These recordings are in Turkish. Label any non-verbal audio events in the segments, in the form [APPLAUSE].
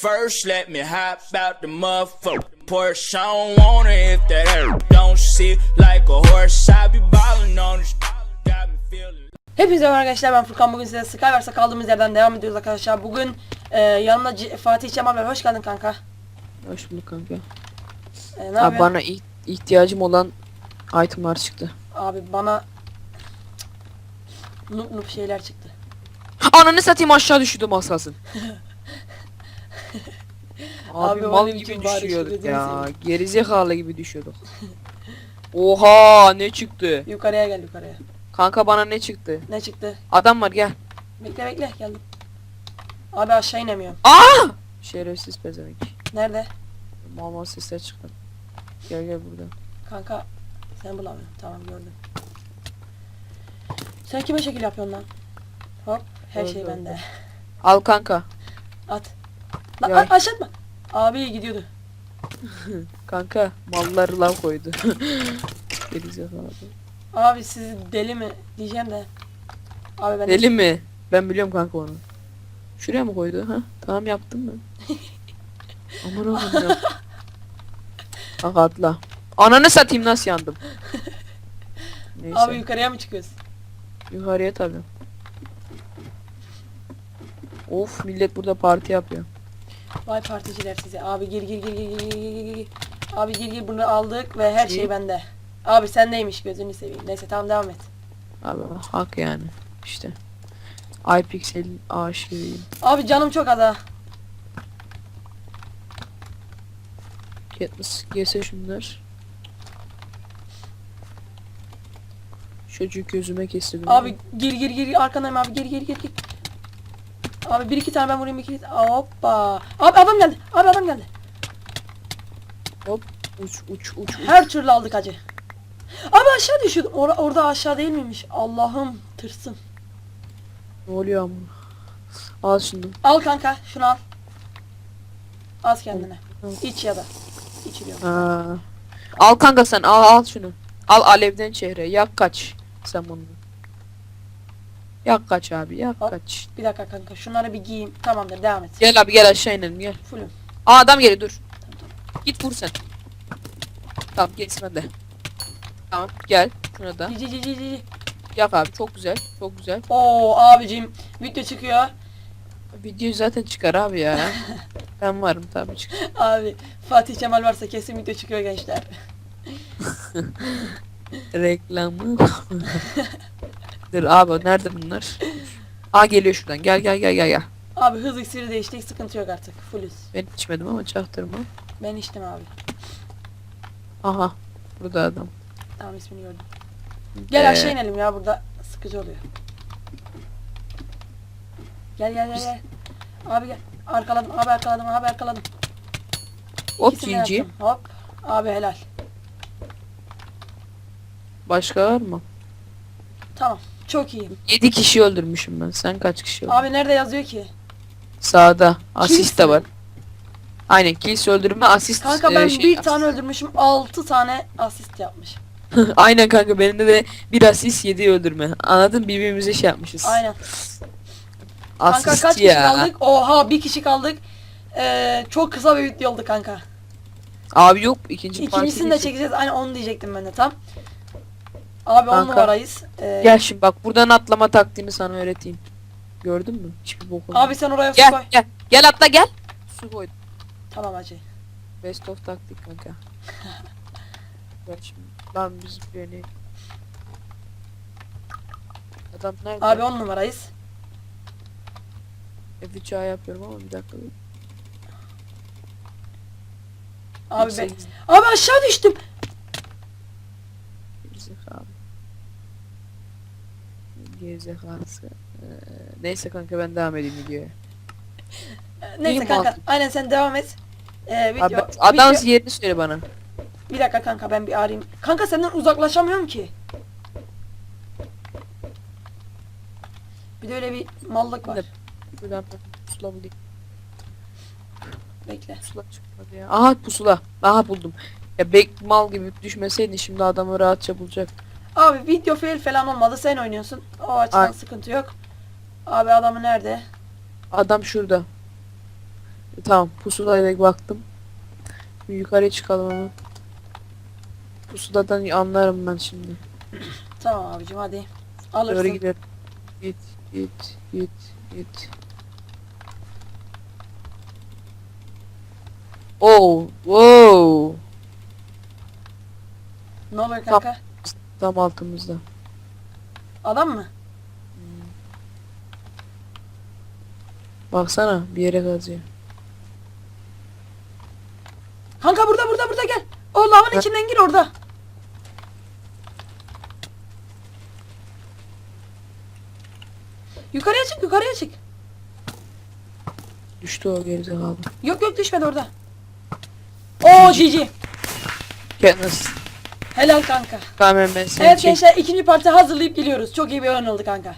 First, let me hop out the motherfucking Porsche. I don't want it if that hurt. Don't sit like a horse. I be ballin' on this. Got me feeling. Hepinize merhaba arkadaşlar ben Furkan bugün size Skyverse'e kaldığımız yerden devam ediyoruz arkadaşlar. Bugün e, yanımda C- Fatih Cemal var. Hoş geldin kanka. Hoş bulduk kanka. E, ne Abi yapıyorsun? bana ih- ihtiyacım olan itemlar çıktı. Abi bana noob noob şeyler çıktı. Ananı satayım aşağı düşürdüm az kalsın. [LAUGHS] Abi, Abi mal gibi düşüyorduk ya. dursaydın. Gerizekalı gibi düşüyorduk. [LAUGHS] Oha ne çıktı? Yukarıya gel yukarıya. Kanka bana ne çıktı? Ne çıktı? Adam var gel. Bekle bekle geldim. Abi aşağı inemiyorum. Aa! Şerefsiz pezevenk. Nerede? Mal mal sesler çıktı. Gel gel buradan. Kanka sen bulamıyorum. Tamam gördüm. Sen kime şekil yapıyorsun lan? Hop her Öldü, şey bende. Al kanka. At. Lan aşağı atma. Abi gidiyordu. Kanka malları lav koydu. [LAUGHS] Gerizekalı. Abi siz deli mi diyeceğim de. Abi ben Deli mi? Ben biliyorum kanka onu. Şuraya mı koydu? Ha? Tamam yaptım mı? [LAUGHS] Aman oğlum ya. Kanka atla. Ananı satayım nasıl yandım? Neyse. Abi yukarıya mı çıkıyoruz? Yukarıya tabii. Of millet burada parti yapıyor. Vay particiler size. Abi gir gir gir gir gir gir gir. Abi gir gir bunu aldık ve her şey İyi. bende. Abi sendeymiş gözünü seveyim. Neyse tamam devam et. Abi hak yani. İşte. iPixel'in aşığıyım. Abi canım çok ada. Katniss gelse şunlar. Çocuk gözüme kestirdim. Abi gir gir gir arkandayım abi gir gir gir gir. Abi bir iki tane ben vurayım bir iki Hoppa. Abi adam geldi. Abi adam geldi. Hop uç uç uç uç. Her türlü aldık acı. Abi aşağı düşüyordum. Or orada aşağı değil miymiş? Allah'ım tırsın. Ne oluyor ama? Al şunu. Al kanka şunu al. Az kendine. İç ya da. İçiliyorum. Aa. Al kanka sen al al şunu. Al alevden çehre. Yak kaç. Sen bunu. Yak kaç abi yak Hop. kaç. Bir dakika kanka şunları bir giyeyim. Tamamdır devam et. Gel abi gel aşağı inelim gel. Fullüm. Aa adam geliyor dur. Git vur sen. Tamam gerisi bende. Tamam gel. Şuna da. Cici cici cici. Yak abi çok güzel. Çok güzel. Oo abicim video çıkıyor. Video zaten çıkar abi ya. [LAUGHS] ben varım tabii çıkar. Abi Fatih Cemal varsa kesin video çıkıyor gençler. [LAUGHS] Reklamı. [LAUGHS] Dur abi nerede bunlar? Aa geliyor şuradan. Gel gel gel gel gel. Abi hız iksiri değiştik sıkıntı yok artık. Fullüz. Ben içmedim ama çaktırma. Ben içtim abi. Aha. Burada adam. Tamam ismini gördüm. Gel Ee, aşağı inelim ya burada sıkıcı oluyor. Gel gel gel gel. Abi gel. Arkaladım abi arkaladım abi arkaladım. Hop GG. Hop. Abi helal. Başka var mı? Tamam. Çok iyi. 7 kişi öldürmüşüm ben. Sen kaç kişi öldürdün? Abi nerede yazıyor ki? Sağda. Asist de var. Aynen kills öldürme asist. Kanka e, ben şey, bir asist. tane öldürmüşüm. 6 tane asist yapmış. [LAUGHS] Aynen kanka benim de bir asist 7 öldürme. Anladın birbirimize şey yapmışız. Aynen. Asist kanka kaç ya. kişi kaldık? Oha bir kişi kaldık. Ee, çok kısa bir video oldu kanka. Abi yok ikinci İkincisini de çekeceğiz. Aynen onu diyecektim ben de tam. Abi on Kanka, numarayız. Ee, Gel şimdi bak buradan atlama taktiğini sana öğreteyim. Gördün mü? Hiçbir bok olmadı. Abi sen oraya su Gel koy. gel. Gel atla gel. Su koy. Tamam hacı. Best of taktik kanka. [LAUGHS] Gel şimdi. Lan biz beni. Adam nerede? Abi on numarayız. F3 A yapıyorum ama bir dakika. Abi ben... Abi aşağı düştüm. Gerizekalı. Gerizekalısı. Ee, neyse kanka ben devam edeyim videoya. Neyse İyi kanka. mantık. Aynen sen devam et. Ee, video, Abi, adam video- yerini söyle bana. Bir dakika kanka ben bir arayayım. Kanka senden uzaklaşamıyorum ki. Bir de öyle bir mallık var. Buradan ben pusula bulayım. Bekle. Pusula çıkmadı ya. Aha pusula. Aha buldum. Ya bek mal gibi düşmeseydin şimdi adamı rahatça bulacak. Abi video fail falan olmadı. Sen oynuyorsun. O açıdan Ay. sıkıntı yok. Abi adamı nerede? Adam şurada. E, Tamam pusulayla baktım. Bir yukarıya çıkalım ama. Pusuladan anlarım ben şimdi. [CLEARS THROAT] Tamam abicim hadi. Doğru Alırsın. gidelim. Git git git git. Oh, wow. Ne oluyor kanka? Tam altımızda. Adam mı? Baksana bir yere kazıyor. Kanka burada burada burada gel. O lavın Ha. içinden gir orada. Yukarıya çık yukarıya çık. Düştü o gerizekalı. Yok yok düşmedi orada. Oo GG. Kendisi. Helal kanka. Tamam ben seni Evet çek- gençler ikinci parti hazırlayıp geliyoruz. Çok iyi bir oyun oldu kanka.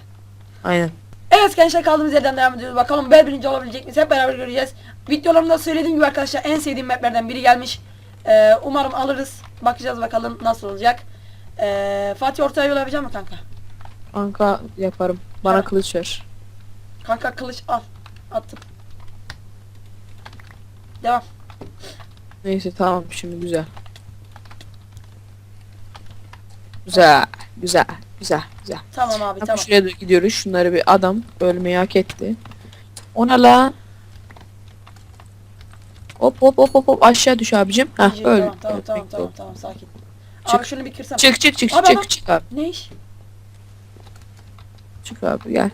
Aynen. Evet gençler kaldığımız yerden devam ediyoruz. Bakalım Bel birinci olabilecek miyiz? Hep beraber göreceğiz. Videolarımda söylediğim gibi arkadaşlar en sevdiğim maplerden biri gelmiş. Ee, umarım alırız. Bakacağız bakalım nasıl olacak. Ee, Fatih ortaya yol yapacak mı kanka? Anka yaparım. Bana Ha. kılıç ver. Kanka kılıç al. Attım. Devam. Neyse tamam şimdi güzel. Güzel, güzel, güzel, güzel. Tamam abi Tamam. tamam. Şuraya doğru gidiyoruz. Şunları bir adam ölmeyi hak etti. Ona la. Hop hop hop hop hop aşağı düş abicim. GG, öl. Tamam tamam tamam tamam, tamam sakin. Çık. Abi şunu bir kırsam. Çık çık çık Abi, çık abi. çık abi. Ne iş? Çık abi gel.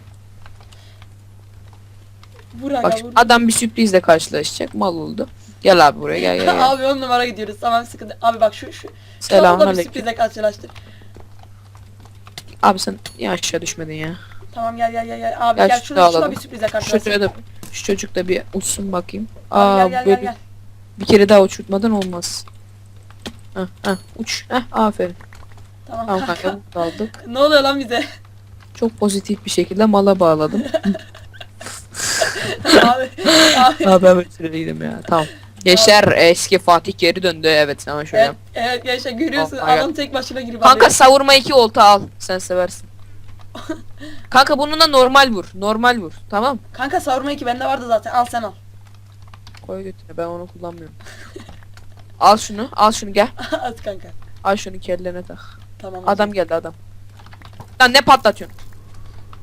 Vur aga Bak şimdi adam bir sürprizle karşılaşacak. Mal oldu. Gel abi buraya gel gel gel. [LAUGHS] abi on numara gidiyoruz. Tamam sıkıntı. Abi bak şu şu. Bir Selamünaleyküm. sürprizle karşılaştık. Abi sen niye aşağı düşmedin ya? Tamam gel gel gel gel. Abi Gel gel, şunu şurada, şurada alalım. bir sürprizle karşılaştık. Şuraya da şu çocuk da bir uçsun bakayım. Abi Aa gel gel böyle gel gel. bir kere daha uçurtmadan olmaz. Heh, heh, uç. Heh, aferin. Tamam Tamam kanka. kaldık. [LAUGHS] ne oluyor lan bize? Çok pozitif bir şekilde mala bağladım. [LAUGHS] abi, abi. Abi ben süreliydim ya. Tamam. Gençler eski Fatih geri döndü. Evet ama şöyle. Evet, evet gençler görüyorsun Oh my adam tek başına girip Kanka alıyor. savurma iki olta al. Sen seversin. [LAUGHS] Kanka bununla normal vur. Normal vur. Tamam. Kanka savurma iki bende vardı zaten al sen al. Koy götüne ben onu kullanmıyorum. [LAUGHS] al şunu. Al şunu gel. [LAUGHS] At kanka. Al şunu kellerine tak. Tamam. Adam geldi adam. Lan ne patlatıyorsun?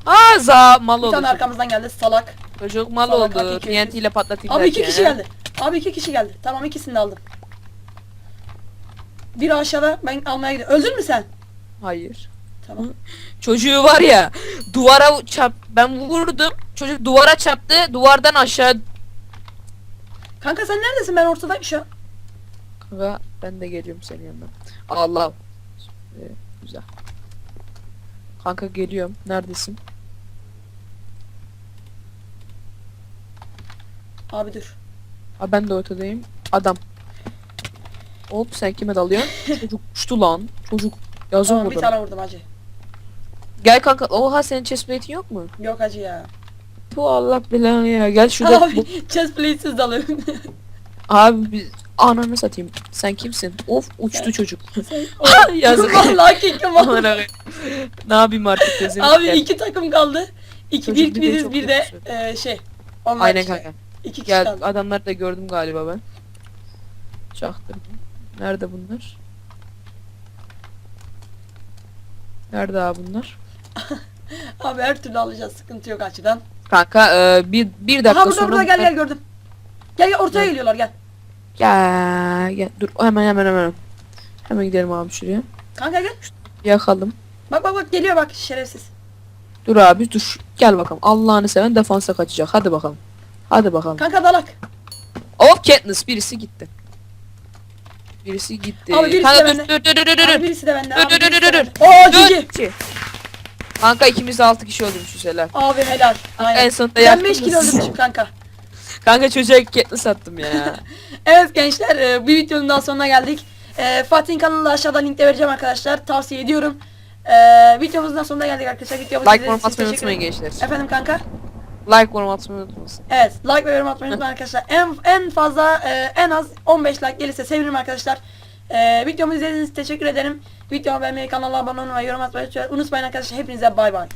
Aa za mal Bir oldu. tane arkamızdan geldi salak. Çocuk mal Salak, oldu. hak iki, TNT ile patlatayım Abi iki derken. kişi geldi. Abi iki kişi geldi. Tamam ikisini de aldım. Biri aşağıda ben almaya gidiyorum. Öldün mü sen? Hayır. Tamam. Çocuğu var ya duvara çap ben vurdum. Çocuk duvara çarptı. Duvardan aşağı Kanka sen neredesin? Ben ortadayım şu an. Kanka ben de geliyorum senin yanına. Allah. Ee, güzel. Kanka geliyorum. Neredesin? Abi dur. Aa, ben de ortadayım. Adam. Hop sen kime dalıyorsun? [LAUGHS] Çocuk uçtu lan. Çocuk yazı Tamam bir vurdu. tane vurdum hacı. Gel kanka. Oha senin chest plate'in yok mu? Yok hacı ya. Tu Allah belanı ya. Gel şurada. bu- Abi [LAUGHS] chest plate'siz dalıyorum. [LAUGHS] Abi biz ananı satayım. Sen kimsin? Of uçtu çocuk. Sen- Yazık. Vallahi kekim Aman oldu. abi. ne yapayım artık gözüm. Abi iki takım kaldı. İki Çocuk bir bir de çok bir de kötüsü. e, şey. Onlar Aynen işte. kanka. İki kişi Gel kaldı. adamları da gördüm galiba ben. Çaktım. Nerede bunlar? Nerede abi bunlar? [LAUGHS] Abi her türlü alacağız. Sıkıntı yok açıdan. Kanka e, bir, bir dakika Aha burada sonra burada gel gel gördüm. Gel gel ortaya Gel. geliyorlar gel. Gel gel dur hemen hemen hemen. Hemen gidelim abi şuraya. Kanka gel. Yakalım. Bak bak bak geliyor bak şerefsiz. Dur abi dur. Gel bakalım. Allah'ını seven defansa kaçacak. Hadi bakalım. Hadi bakalım. Kanka dalak. Of Katniss birisi gitti. Birisi gitti. Abi birisi Kanka de bende. dur dur dur dur. Abi birisi de bende. Dur, dur. Oo. Kanka ikimiz de 6 kişi öldürmüşüz helal. Abi helal. Aynen. En sonunda Ben yaktın 5 kilo mı? öldürmüşüm [LAUGHS] kanka. Kanka çocuğa Katniss attım ya. [LAUGHS] Evet gençler e, bir videonun daha sonuna geldik. E, Fatih'in kanalını aşağıda linkte vereceğim arkadaşlar. Tavsiye ediyorum. E, videomuzun da sonuna geldik arkadaşlar. Videomuzu like izlediğiniz için teşekkür unutmayın ederim. gençler. Efendim kanka? Like yorum atmayı unutmasın. Evet like ve yorum atmayı unutmayın [LAUGHS] arkadaşlar. En en fazla e, en az 15 like gelirse sevinirim arkadaşlar. E, videomu izlediğiniz için teşekkür ederim. Videomu beğenmeyi, kanala abone olmayı yorum atmayı unutmayın arkadaşlar. Hepinize bay bay.